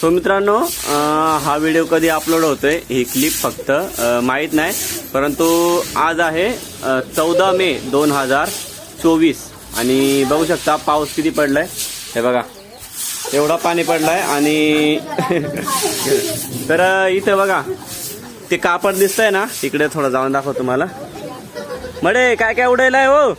So मित्रांनो हा video कधी अपलोड होतोय ही क्लिप फक्त माहीत नाही. परंतु आज आहे चौदा मे दोन हजार चोवीस. आणि बघू शकता पाऊस किती पडलाय. हे बघा एवढा पाणी पडलाय आणि तर इथं बघा ते कापड दिसतंय ना तिकडे थोडं जाऊन दाखव तुम्हाला. मडे काय काय उडायलाय हो?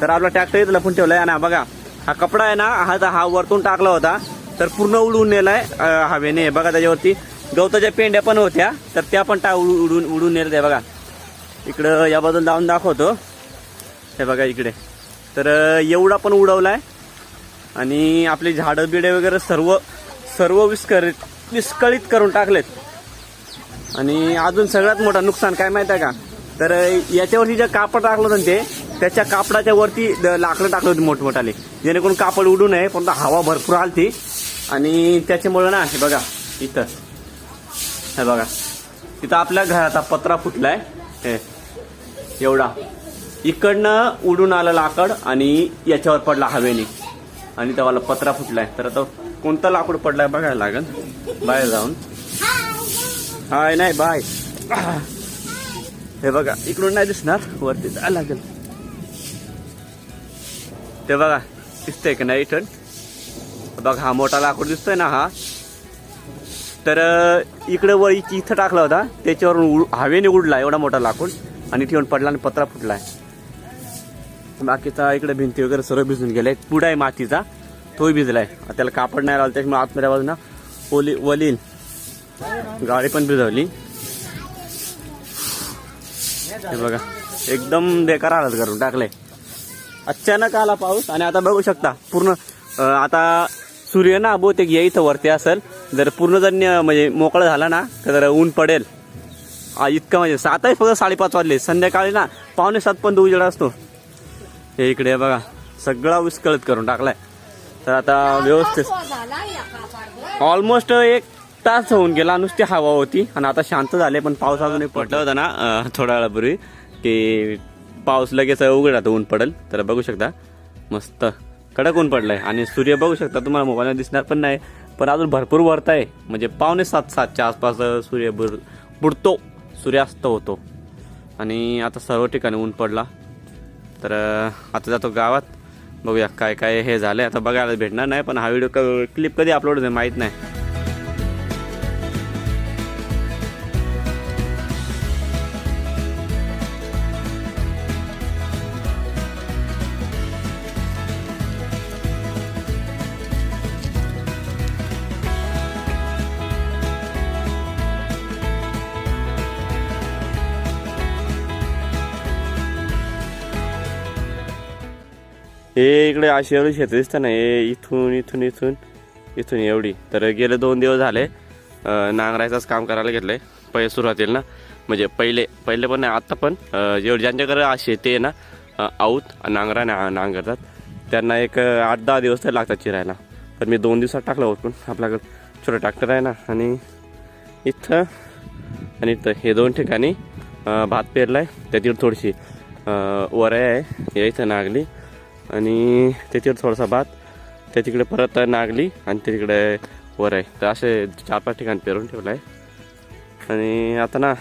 तर आपला ट्रॅक्टर इथं लपून ठेवलाय. आणि बघा हा कपडा आहे ना हा हा वरतून टाकला होता. तर पूर्ण उडून नेलाय हवेने. बघा त्याच्यावरती गवताच्या पेंड्या पण होत्या. तर त्या पण टा उडून उडून उडून नेल्या बघा. इकडं या बाजूला जाऊन दाखवतो. हे बघा इकडे. तर एवढा पण उडवलाय. आणि आपली झाडं बिडे वगैरे सर्व सर्व विस्कळीत विस्कळीत करून टाकलेत. आणि अजून सगळ्यात मोठं नुकसान काय माहिती आहे का? तर याच्यावरती जे कापड टाकलं होतं ते त्याच्या कापडाच्या वरती द- लाकडं टाकलं होती मोठमोठाले. जेणेकरून कापड उडू नये पण हवा भरपूर आलती. आणि त्याच्यामुळं ना हे बघा इथं. हे बघा. इथं आपल्या घराचा पत्रा फुटलाय. हे एवढा. इकडनं उडून आलं लाकड आणि याच्यावर पडला हवेने आणि तेव्हाला पत्रा फुटलाय. तर आता कोणता लाकूड पडलाय बघायला लागेल. बाहेर जाऊन. हाय नाही बाय. हे बघा इकडून नाही दिसणार. वरती जायला लागेल. ते बघा दिसतंय का नाही इथं? बघा हा मोठा लाकूड दिसतोय ना हा. तर इकडं इकडे वर इथं टाकला होता. त्याच्यावरून उड- हवेने उडला एवढा मोठा लाकूड. आणि ठेवून पडला आणि पत्रा फुटला. आहे बाकीचा इकडे भिंती वगैरे सर्व भिजून गेलाय पुढा आहे मातीचा. तोही भिजलाय. त्याला कापड नाही लावलं त्याच्यामुळे आतमध्ये बाजूला ओली वलीन गाडी पण भिजवली. हे बघा एकदम बेकार हालत करून टाकलंय. अचानक आला पाऊस आणि आता बघू शकता पूर्ण आता सूर्य ना बहुतेक या इथं वरती असेल. जर पूर्ण जर म्हणजे मोकळा झाला ना तर ऊन पडेल. इतकं म्हणजे सातही फक्त साडेपाच वाजले. संध्याकाळी ना पावणे सात पण उजेडा असतो. हे इकडे बघा सगळा विस्कळीत करून टाकलाय. तर आता व्यवस्थित. ऑलमोस्ट एक तास होऊन गेला नुसती हवा होती आणि आता शांत झाले पण पाऊस अजूनही पडला होता ना थोड्या वेळापूर्वी की पाऊस लगेच उघड आता ऊन पडेल. तर बघू शकता मस्त कडक ऊन पडलंय. आणि सूर्य बघू शकता तुम्हाला मोबाईलवर दिसणार पण नाही. पण अजून भरपूर वरत आहे. म्हणजे पावणे सात सातच्या आसपास सूर्य बुड बुडतो. सूर्यास्त होतो. आणि आता सर्व ठिकाणी ऊन पडला. तर आता जातो गावात. बघूया काय काय हे झालंय. आता बघायला भेटणार नाही पण हा व्हिडिओ क्लिप कधी अपलोड होते माहीत नाही. हे इकडे अशी एवढी शेत दिसतं ना हे इथून इथून इथून इथून एवढी. तर गेले दोन दिवस झाले नांगरायचंच काम करायला घेतलंय. पहिले सुरुवातीला ना म्हणजे पहिले पहिले पण नाही आत्ता पण जेवढे ज्यांच्याकडे शेती आहे ना आऊत नांगरा ना नांगरतात त्यांना एक आठ दहा दिवस तर लागतात चिरायला. तर मी दोन दिवसात टाकलं होतं आपल्याकडं. छोटं ट्रॅक्टर आहे ना आणि इथं आणि इथं हे दोन ठिकाणी भात भात पेरलाय. त्यातील थोडीशी अं, आहे या इथं नागली. आणि त्याच्यावर थोडासा भात. त्या तिकडे परत नागली आणि तिकडे वर आहे. तर असे चार पाच ठिकाणी पेरून ठेवलं आहे. आणि आता ना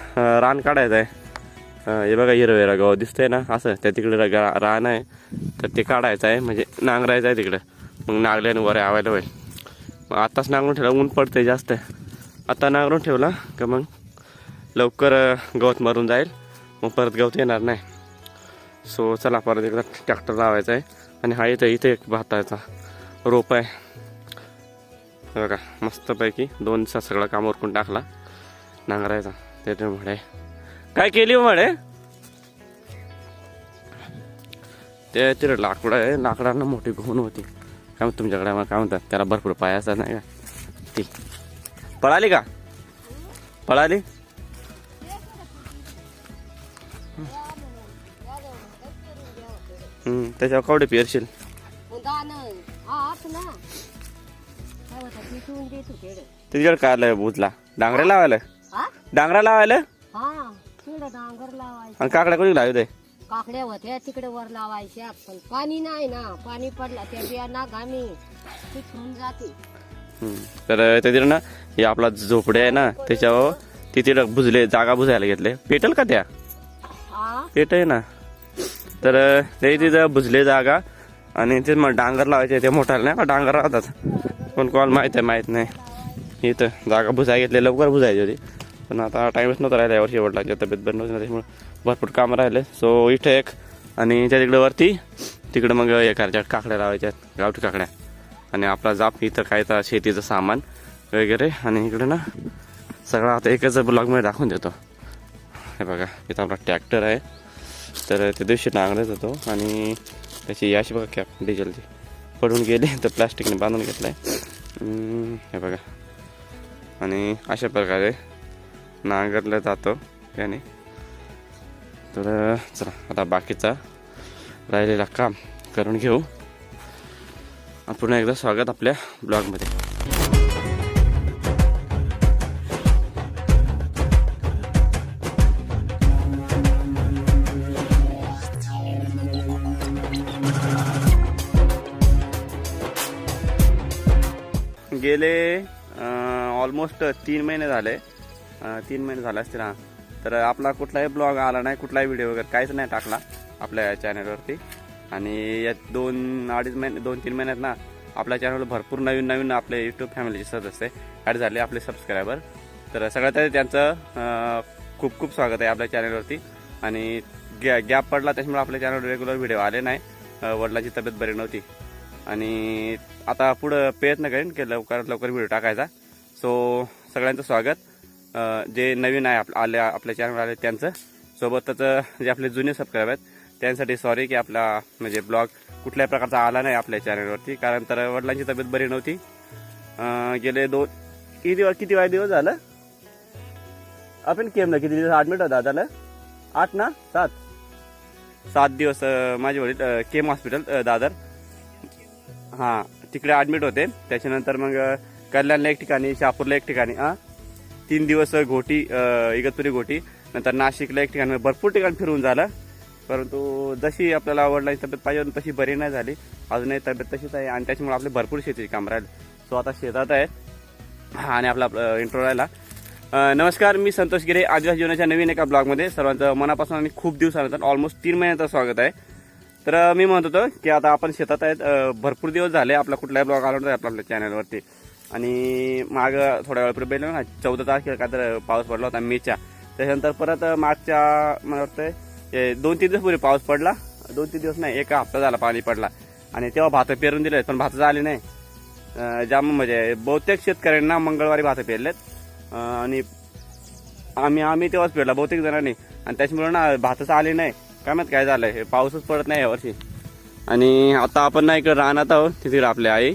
रान काढायचं आहे. हे बघा हिरं हिरं गव दिसतंय ना असं. त्या तिकडे रान आहे. तर ते काढायचं आहे म्हणजे नांगरायचं आहे तिकडे. मग नागल्याने वर आवायला होईल. मग आत्ताच नांगरून ठेवला ऊन पडतंय जास्त. आता नांगरून ठेवला का मग लवकर गवत मरून जाईल. मग परत गवत येणार नाही. सो चला परत एकदा ट्रॅक्टर लावायचा आहे. आणि हा इथं इथे एक भाताचा रोप आहे. बघा मस्तपैकी दोन सगळा सगळं काम उरकून टाकला. नांगरायचा. ते म्हणे. काय केली हो म्हणे? ते तिकडे लाकडं आहे. लाकडांना मोठी घोण होती. काय म्हणतो तुमच्याकडे? मग काय म्हणतात? त्याला भरपूर पाय असतात नाही का? ती. पळाली का? पळाली? त्याच्यावर कवडे पेरशील. ना. काय आलंय भूतला? डांगऱ्या लावायला? हा? डांगरा लावायला? हा आणि काकड्या कोणी लावू दे काकड्या होत्या तिकडे वर लावायच्या पण पाणी नाही ना. पाणी पडला त्या बिया ना घामी. जाते. तर तिथे ना हे आपला झोपडे आहे ना त्याच्यावर तिथे बुजले जागा बुजायला घेतले. पेटल का त्या? पेट आहे ना. तर ते तिथं भुजले जागा आणि ते मग डांगर लावायचे ते मोठाला नाही का? डांगर राहतात. पण कोणाला माहीत आहे माहीत नाही. इथं जागा भुजाय घेतली लवकर भुजायची होती. पण आता टाईमच नव्हता राहिला यावर शेवटला तब्येत बंद होती ना, त्याच्यामुळे भरपूर कामं राहिले. सो इथं एक आणि त्या तिकडे वरती तिकडं मग हे करायच्या काकड्या लावायच्या गावठी काकड्या. आणि आपला जाप इथं काय तर शेतीचं सामान वगैरे. आणि इकडे ना सगळं आता एकच ब्लॉगमध्ये दाखवून देतो. हे बघा इथं आपला ट्रॅक्टर आहे. तर त्या दिवशी नांगरत होतो आणि त्याची याशी बघा कॅप डिझेलची पडून गेली तर प्लास्टिकने बांधून घेतलं आहे हे बघा. आणि अशा प्रकारे नांगरला जातो याने. तर चला आता बाकीचा राहिलेला काम करून घेऊ. पुन्हा एकदा स्वागत आपल्या ब्लॉगमध्ये गेले ऑलमोस्ट तीन महिने झाले. तीन महिने झाले असतील ना तर आपला कुठलाही ब्लॉग आला नाही कुठलाही व्हिडिओ वगैरे काहीच नाही टाकला आपल्या चॅनलवरती आणि या दोन अडीच महिने दोन तीन महिन्यात ना आपल्या चॅनलवर भरपूर नवीन नवीन आपले यूट्यूब फॅमिलीचे सदस्य ॲड झाले आपले सबस्क्रायबर तर सगळ्यात आधी त्यांचं खूप खूप स्वागत आहे आपल्या चॅनलवरती आणि गॅ गॅप पडला त्याच्यामुळे आपल्या चॅनलवर रेग्युलर व्हिडिओ आले नाही. वडिलांची तब्येत बरी नव्हती. आणि आता पुढं प्रयत्न करेन की लवकरात लवकर व्हिडिओ टाकायचा. सो सगळ्यांचं स्वागत. जे नवीन आहे आप आले आपल्या चॅनल आले त्यांचं. सोबतच जे आपले जुने सबस्क्राईब आहेत त्यांसाठी सॉरी की आपला म्हणजे ब्लॉग कुठल्याही प्रकारचा आला नाही आपल्या चॅनलवरती कारण तर वडिलांची तब्येत बरी नव्हती. गेले दोन किती दिवस किती वाय दिवस झालं? आपण केम ना किती दिवस ॲडमिट होता दादाला आठ ना? सात? सात दिवस माझे वडील केम हॉस्पिटल दादर. हां तिकडे ॲडमिट होते. त्याच्यानंतर मग कल्याणला एक ठिकाणी शहापूरला एक ठिकाणी हां तीन दिवस घोटी इगतपुरी घोटी. नंतर नाशिकला एक ठिकाणी भरपूर ठिकाण फिरून झालं. परंतु जशी आपल्याला वडिलांची तब्येत पाहिजे तशी बरी नाही झाली. अजूनही तब्येत तशीच आहे आणि त्याच्यामुळे आपले भरपूर शेतीचे काम राहिले. सो आता शेतात आहे. आणि आपला इंट्रो राहिला. नमस्कार मी संतोष गिरे. आदिवासी जीवनाच्या नवीन एका ब्लॉगमध्ये सर्वांचं मनापासून आणि खूप दिवसानंतर ऑलमोस्ट तीन महिन्याचं स्वागत आहे. तर मी म्हणत होतो की आता आपण शेतात आहेत भरपूर दिवस झाले आपला कुठलाही ब्लॉग आला नव्हता आपल्या चॅनलवरती. आणि माग थोड्या वेळापूर्वी पहिलं ना चौदा तारखेला काय तर पाऊस पडला होता मेच्या. त्याच्यानंतर परत मागच्या मला वाटतं दोन तीन दिवस पूर्वी पाऊस पडला. दोन तीन दिवस नाही एक हप्ता झाला पाणी पडला. आणि तेव्हा भात पेरून दिले पण भात आली नाही. ज्या म्हणजे बहुतेक शेतकऱ्यांना मंगळवारी भात पेरलेत. आणि आम्ही आम्ही तेव्हाच पेरला बहुतेक जणांनी. आणि त्याच्यामुळे ना भातच आले नाही. काय माहीत काय झालंय? हे पाऊसच पडत नाही यावर्षी. आणि आता आपण ना इकडे राहणार आहोत तिथे आपली आई.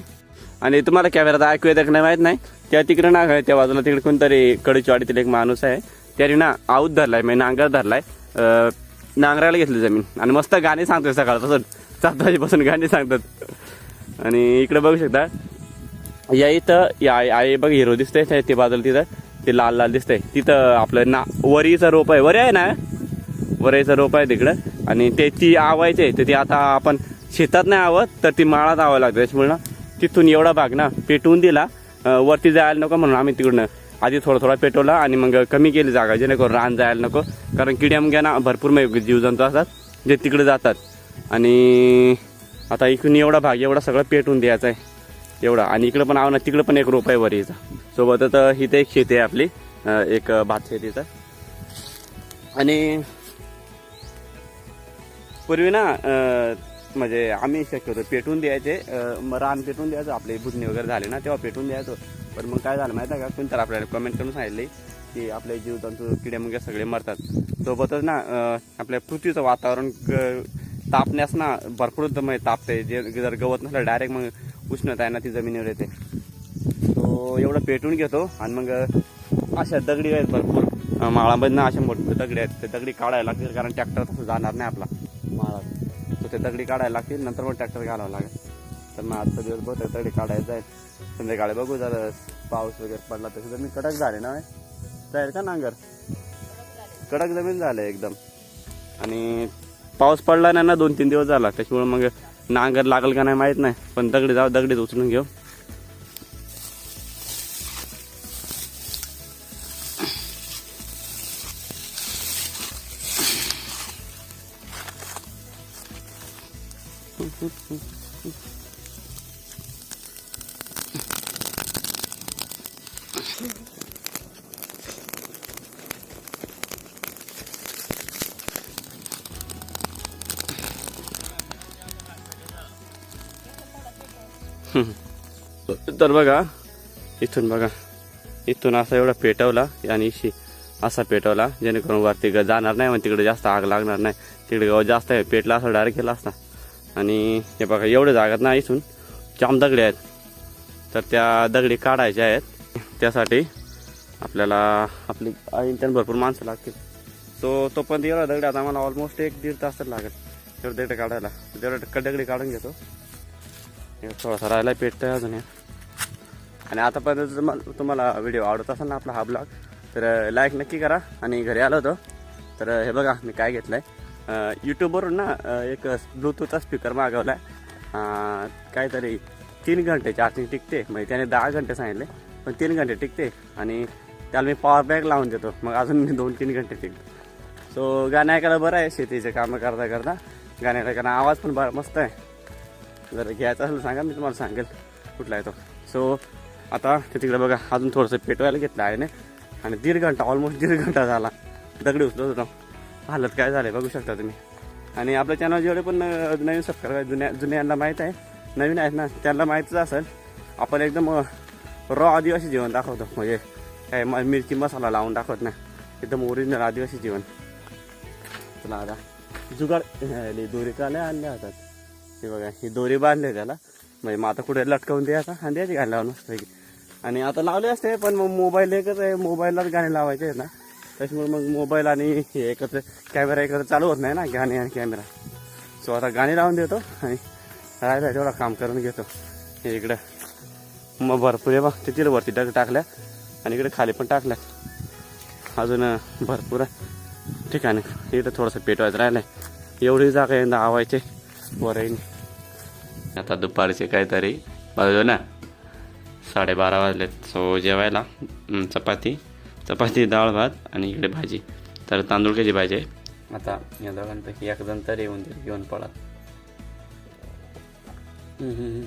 आणि तुम्हाला कॅमेरात ऐकू येतं का नाही माहीत नाही? त्या तिकडे ना त्या बाजूला तिकडे कोणतरी कडीचवाडीतील एक माणूस आहे. त्याने ना आऊत धरलाय म्हणजे नांगर धरलाय. नांगरायला घेतली जमीन. आणि मस्त गाणी सांगतोय सकाळपासून सात वाजेपासून गाणी सांगतात. आणि इकडे बघू शकता. या इथं या आई आई बघ हिरो दिसतंय. ते बाजूला तिथं ते लाल लाल दिसतंय. तिथं आपलं ना वरीचं रोप आहे. वरी आहे ना? वरीचं रोप आहे तिकडं. आणि त्याची आवायची आहे. तर ती आता आपण शेतात नाही आवत तर ती माळात आवावं लागतं. त्याच्यामुळे ना तिथून एवढा भाग ना पेटवून दिला. वरती जायला नको म्हणून आम्ही तिकडनं आधी थोडा थोडा पेटवला आणि मग कमी केली जागा जेणेकरून रान जायला नको. कारण किड्या ना भरपूर म्हणजे जीवजंतू असतात जे तिकडे जातात. आणि आता इकडून एवढा भाग एवढा सगळं पेटवून द्यायचा आहे. एवढा. आणि इकडं पण आव ना तिकडं पण एक रोप आहे वरीचा. सोबतच इथे एक शेती आहे आपली. एक भात शेतीचं आणि पूर्वी ना म्हणजे आम्ही शक्यतो पेटून द्यायचे रान पेटून द्यायचो आपले भुजणी वगैरे झाले ना तेव्हा पेटून द्यायचो. पण मग काय झालं माहिती आहे का? कोण तर आपल्याला कमेंट करून सांगितले की आपले जीवजंतू किडे मुंग्या सगळे मरतात. सोबतच ना आपल्या पृथ्वीचं वातावरण तापण्यास ना भरपूर तापते. जे जर गवत नसलं डायरेक्ट मग उष्णता आहे ना ती जमिनीवर येते. तो एवढं पेटून घेतो आणि मग अशा दगडी आहेत भरपूर. माळामध्ये ना अशा मोठे दगडी आहेत. ते दगडी काढायला लागतील कारण ट्रॅक्टर तसं जाणार नाही आपला. ते दगडी काढायला लागतील नंतर मग ट्रॅक्टर घालावं लागेल. तर मग आजचा दिवस बहुतेक दगडी काढायचं आहे. संध्याकाळी बघू जर पाऊस वगैरे पडला तशी जमीन कडक झाली ना जाईल का नांगर? कडक जमीन झालं एकदम. आणि पाऊस पडला नाही ना दोन तीन दिवस झाला. त्याच्यामुळे मग नांगर लागल का नाही माहीत नाही. पण दगडी जाऊ दगडीत उचलून घेऊ. तर बघा इथून बघा. इथून असा एवढा पेटवला आणि इशी असा पेटवला जेणेकरून वरती ग- जाणार नाही मग तिकडे जास्त आग लागणार नाही. तिकडे गवत जास्त आहे पेटला असं डायरेक्ट केला असता. आणि हे बघा एवढे जागत ना इथून. जाम दगडे आहेत. तर त्या दगडी काढायच्या आहेत. त्यासाठी आपल्याला आपली इंटर्न भरपूर माणसं लागतील. सो तो पण एवढा दगड आता आम्हाला ऑलमोस्ट एक दीड तास तर लागेल. एवढं दगडी काढायला. तेवढं दगडी काढून घेतो. थोडासा राहिला पेटतोय अजून आणि आतापर्यंत जर तुम्हाला- तुम्हाला व्हिडिओ आवडत असेल ना आपला हा ब्लॉग तर लाईक नक्की करा. आणि घरी आलो होतो तर हे बघा मी काय घेतलं आहे यूट्यूबवरून ना एक ब्लूटूथचा स्पीकर मागवला आहे काहीतरी तीन घंटे चार्जिंग टिकते. म्हणजे त्याने दहा घंटे सांगितले पण तीन घंटे टिकते. आणि त्याला मी पॉवर बँक लावून देतो. मग अजून मी दोन तीन घंटे टिकतो. सो गाणं ऐकायला बरं आहे शेतीचे कामं करता करता. गाणं ऐकायला आवाज पण बरं मस्त आहे. जर घ्यायचं असेल सांगा मी तुम्हाला सांगेल कुठला आहे तो. सो आता ते तिकडे बघा अजून थोडंसं पेटवायला घेतलं आहे ना. आणि दीड घंटा ऑलमोस्ट दीड घंटा झाला. दगडी उचलत होतो. हालत काय झालं बघू शकता तुम्ही. आणि आपल्या चॅनल जेवढे पण नवीन सबस्क्राईब जुन्या जुन्यांना माहीत आहे नवीन आहेत ना त्यांना माहीतच असेल आपण एकदम रॉ आदिवासी जीवन दाखवतो. म्हणजे काय म- मिरची मसाला लावून दाखवत ना एकदम ओरिजिनल आदिवासी जीवन. चला आता जुगाड दोरी काल्या आणल्या हातात. हे बघा ही दोरी बांधली त्याला. म्हणजे मग आता कुठे लटकवून द्यायचा आणि द्यायची गाणी लावून मस्तपैकी आणि आता लावले असते पण मग मोबाईल एकच आहे. मोबाईललाच गाणे लावायचे आहेत ना. त्याच्यामुळे मग मोबाईल आणि हे एकत्र कॅमेरा एकत्र चालू होत नाही ना गाणे आणि कॅमेरा. सो आता गाणी लावून देतो आणि राहिला तेवढा काम करून घेतो. हे इकडं मग भरपूर आहे बघ. तिथे वरती डग टाकल्या आणि इकडे खाली पण टाकल्या. अजून भरपूर ठिकाणी इथं थोडंसं पेटवायचं राहिलं एवढी जागा आहे आवायचे. वरही आता दुपारचे काहीतरी वाजलो ना. साडेबारा वाजलेत. सो जेवायला चपाती चपाती डाळ भात आणि इकडे भाजी. तर तांदूळ कशी भाजी आहे आता या दोघांपैकी एक जण तरी येऊन दे घेऊन पडा हं,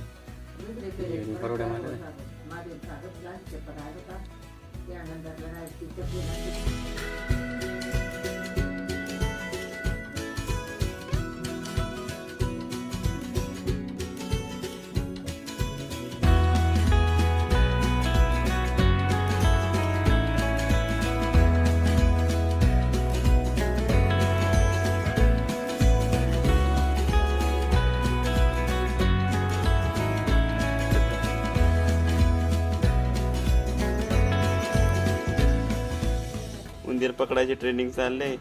पकडायचे ट्रेनिंग चालले.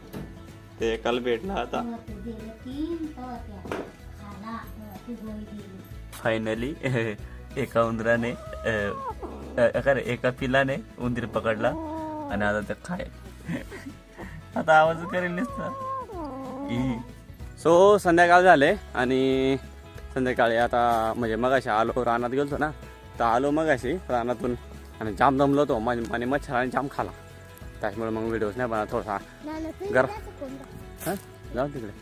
ते काल भेटला आता. फायनली एका उंदराने अ, अ, खरं एका पिलाने उंदीर पकडला. आणि आता ते खाय. आता आवाज करेल. सो संध्याकाळ झाले आणि संध्याकाळी आता म्हणजे मगाशी आलो रानात गेलतो ना. तर आलो मगाशी रानातून आणि जाम दमलो होतो. माझ्या आणि मच्छराने जाम खाला. त्याच्यामुळे मग व्हिडिओज नाही बनवा थोडासा. गरम हां? जाऊ तिकडे.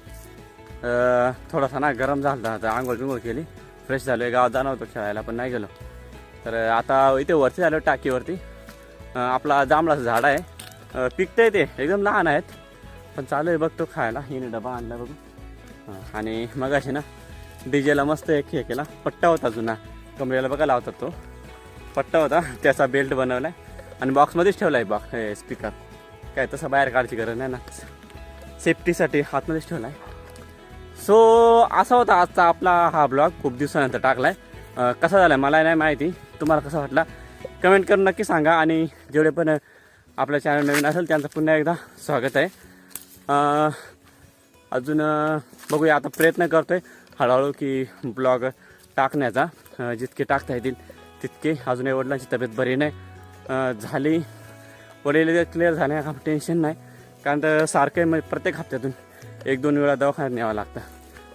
थोडासा ना गरम झाला होता आंघोळ बिंघोळ केली. फ्रेश झालो गावात जाणार होतो खेळायला पण नाही गेलो. तर आता इथे वरती झालो टाकीवरती. आपला जांभळाचं झाड आहे. अं, पिकतंय ते एकदम लहान आहेत. पण चालू आहे बघतो खायला. हिने डबा आणला बघू. आणि मग अशी ना डीजेला मस्त एक हे केला. पट्टा होता जुना. कमरेला बघा लावतात तो. पट्टा होता त्याचा बेल्ट बनवलाय. आणि बॉक्समध्येच ठेवला आहे बॉक्स हे स्पीकर काय तसं बाहेर काढची गरज नाही ना. सेफ्टीसाठी हातमध्येच ठेवला आहे सो असा होता आजचा आपला हा ब्लॉग खूप दिवसानंतर टाकला आहे कसा झाला मला नाही माहिती. तुम्हाला कसा वाटला? कमेंट करून नक्की सांगा. आणि जेवढे पण आपल्या चॅनल नवीन असेल त्यांचं पुन्हा एकदा स्वागत आहे. अजून बघूया. आता प्रयत्न करतो आहे हळूहळू की ब्लॉग टाकण्याचा. जितके टाकता येतील तितके. अजूनही वडिलांची तब्येत बरी नाही. झाली. वडील क्लिअर झाले टेन्शन नाही. कारण तर सारखे म्हणजे प्रत्येक हप्त्यातून एक दोन वेळा दवाखान्यात न्यावं लागतं.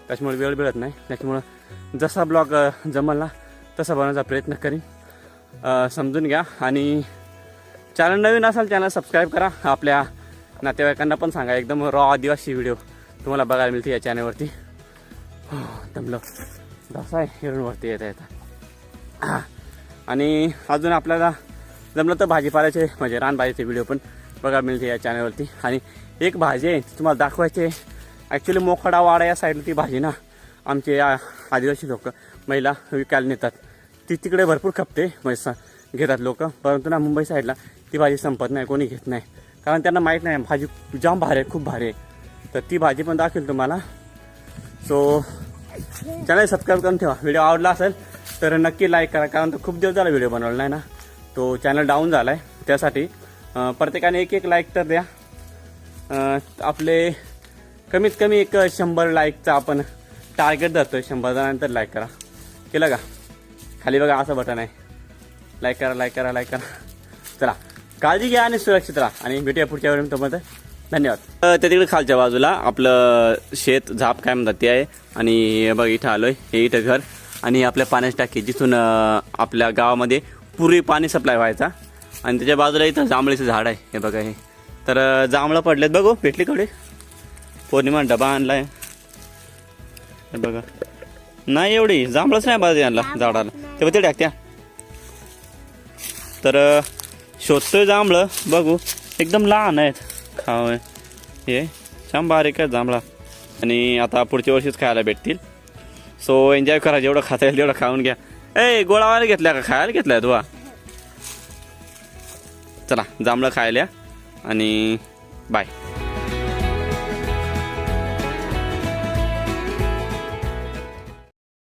त्याच्यामुळे वेळ मिळत नाही. त्याच्यामुळं जसा ब्लॉग जमला तसा बनवायचा प्रयत्न करीन. समजून घ्या. आणि चॅनल नवीन असाल चॅनल सबस्क्राईब करा. आपल्या नातेवाईकांना पण सांगा. एकदम रॉ आदिवासी व्हिडिओ तुम्हाला बघायला मिळते या चॅनलवरती हो, दमलो. दसा आहे हिरणवरती येता येता. आणि अजून आपल्याला जमलं तर भाजीपाल्याचे म्हणजे रानभाजीचे व्हिडिओ पण बघा मिळते या चॅनलवरती आणि एक भाजी आहे ती तुम्हाला दाखवायची ॲक्च्युली मोखडा वाडा या साईडला ती भाजी ना आमचे या आदिवासी लोक महिला विकायला नेतात. ती तिकडे भरपूर खपते म्हणजे स- घेतात लोक परंतु ना मुंबई साईडला ती भाजी संपत नाही कोणी घेत नाही. कारण त्यांना माहीत नाही भाजी जाम भारी आहे खूप भारी आहे. तर ती भाजी पण दाखवेल तुम्हाला. सो चॅनल सबस्क्राईब करून ठेवा. व्हिडिओ आवडला असेल तर नक्की लाईक करा कारण तो खूप दिवस झाला व्हिडिओ बनवला नाही ना. तो चॅनल डाऊन झाला आहे त्यासाठी प्रत्येकाने एक एक लाईक तर द्या. आपले कमीत कमी एक शंभर लाईकचा आपण टार्गेट धरतो शंभर जणांनंतर लाईक करा. केलं का? खाली बघा असं बटन आहे. लाईक करा लाईक करा लाईक करा. चला काळजी घ्या आणि सुरक्षित राहा. आणि भेटूया पुढच्या वेळी तुम्हाला धन्यवाद. अ, त्या तिकडे खालच्या बाजूला आपलं शेत झाप काय म्हणतात ते आहे. आणि बघ इथं आलोय. हे इथं घर. आणि आपल्या पाण्याची टाकी. जिथून आपल्या गावामध्ये पूर्वी पाणी सप्लाय व्हायचा. आणि त्याच्या बाजूला इथं जांभळीचं झाड आहे. हे बघा हे. तर जांभळं पडलेत बघू. भेटली कडे पौर्णिमा डबा आणला हे बघा. नाही एवढी. जांभळच नाही बाजू आणला झाडाला. तेव्हा ते टाकत्या तर शोधतोय जांभळं. बघू. एकदम लहान आहेत. खाव. हे छान बारीक आहे जांभळा. आणि आता पुढच्या वर्षीच खायला भेटतील. सो एन्जॉय करा. जेवढं खाता येईल तेवढं खाऊन घ्या. ए गोळावाला घेतल्या का? खायला घेतलाय तू चला जांभळं खायला आणि बाय.